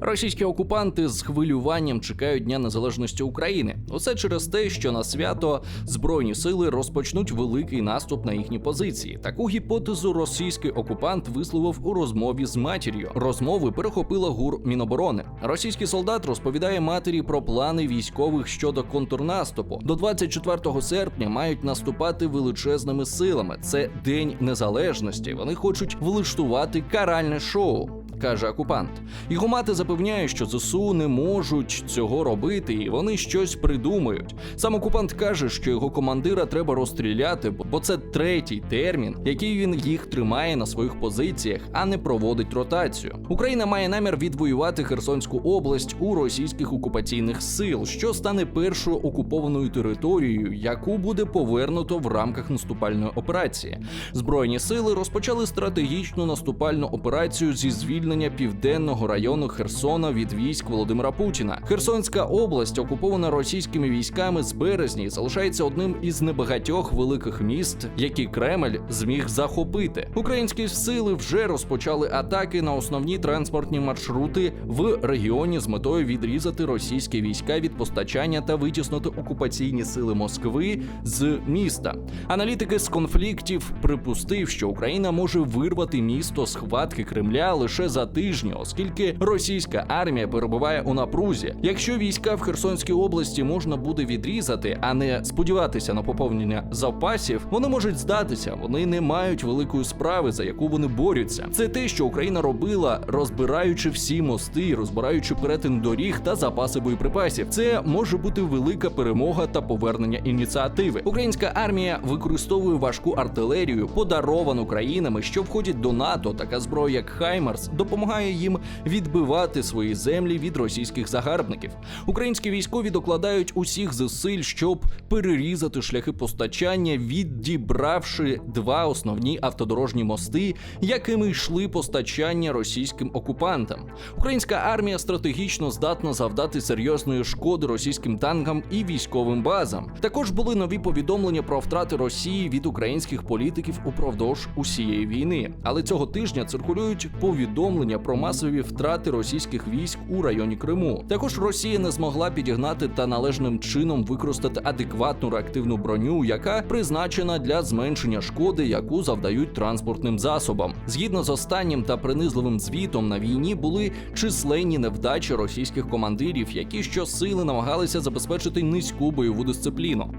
Російські окупанти з хвилюванням чекають Дня Незалежності України. Усе через те, що на свято збройні сили розпочнуть великий наступ на їхні позиції. Таку гіпотезу російський окупант висловив у розмові з матір'ю. Розмови перехопила гур Міноборони. Російський солдат розповідає матері про плани військових щодо контрнаступу. До 24 серпня мають наступати величезними силами. Це день незалежності. Вони хочуть влаштувати каральне шоу каже окупант. Його мати запевняє, що ЗСУ не можуть цього робити, і вони щось придумають. Сам окупант каже, що його командира треба розстріляти, бо це третій термін, який він їх тримає на своїх позиціях, а не проводить ротацію. Україна має намір відвоювати Херсонську область у російських окупаційних сил, що стане першою окупованою територією, яку буде повернуто в рамках наступальної операції. Збройні сили розпочали стратегічну наступальну операцію зі звільнення південного району Херсона від військ Володимира Путіна. Херсонська область, окупована російськими військами з березня, залишається одним із небагатьох великих міст, які Кремль зміг захопити. Українські сили вже розпочали атаки на основні транспортні маршрути в регіоні з метою відрізати російські війська від постачання та витіснути окупаційні сили Москви з міста. Аналітики з конфліктів припустив, що Україна може вирвати місто з хватки Кремля лише за тижні, оскільки російська армія перебуває у напрузі. Якщо війська в Херсонській області можна буде відрізати, а не сподіватися на поповнення запасів, вони можуть здатися. Вони не мають великої справи, за яку вони борються. Це те, що Україна робила, розбираючи всі мости, розбираючи перетин доріг та запаси боєприпасів. Це може бути велика перемога та повернення ініціативи. Українська армія використовує важку артилерію, подаровану країнами, що входять до НАТО. Така зброя, як Хаймарс, допомагає їм відбивати свої землі від російських загарбників. Українські військові докладають усіх зусиль, щоб перерізати шляхи постачання, відібравши два основні автодорожні мости, якими йшли постачання російським окупантам. Українська армія стратегічно здатна завдати серйозної шкоди російським танкам і військовим базам. Також були нові повідомлення про втрати Росії від українських політиків упродовж усієї війни. Але цього тижня циркулюють повідомлення про масові втрати російських військ у районі Криму. Також Росія не змогла підігнати та належним чином використати адекватну реактивну броню, яка призначена для зменшення шкоди, яку завдають транспортним засобам. Згідно з останнім та принизливим звітом на війні були численні невдачі російських командирів, які щосили намагалися забезпечити низьку бойову дисципліну.